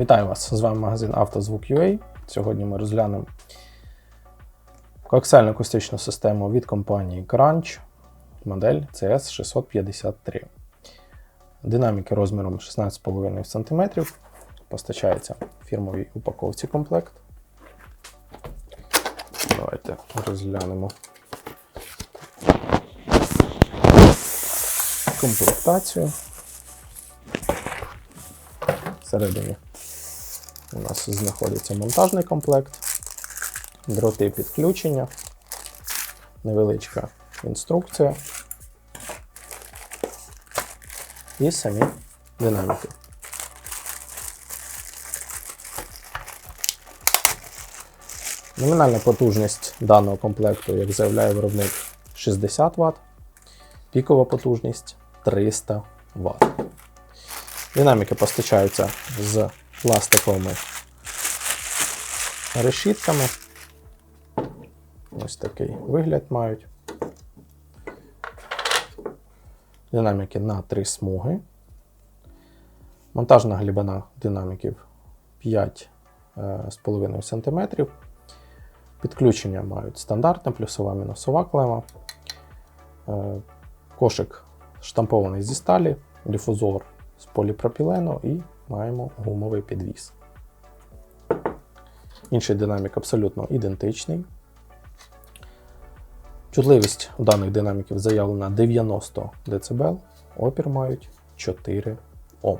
Вітаю вас! З вами магазин «Автозвук.UA». Сьогодні ми розглянемо коаксіальну акустичну систему від компанії Crunch, модель CS653. Динаміки розміром 16,5 см. Постачається в фірмовій упаковці комплект. Давайте розглянемо комплектацію. Всередині у нас знаходиться монтажний комплект, дроти підключення, невеличка інструкція і самі динаміки. Номінальна потужність даного комплекту, як заявляє виробник, 60 Вт, пікова потужність 300 Вт. Динаміки постачаються з пластиковими решітками. Ось такий вигляд мають. Динаміки на три смуги. Монтажна глибина динаміків 5,5 см. Підключення мають стандартне, плюсова мінусова клема. Е, Кошик штампований зі сталі, дифузор з поліпропілену і маємо гумовий підвіс. Інший динамік абсолютно ідентичний. Чутливість у даних динаміків заявлена 90 дБ, опір мають 4 Ом.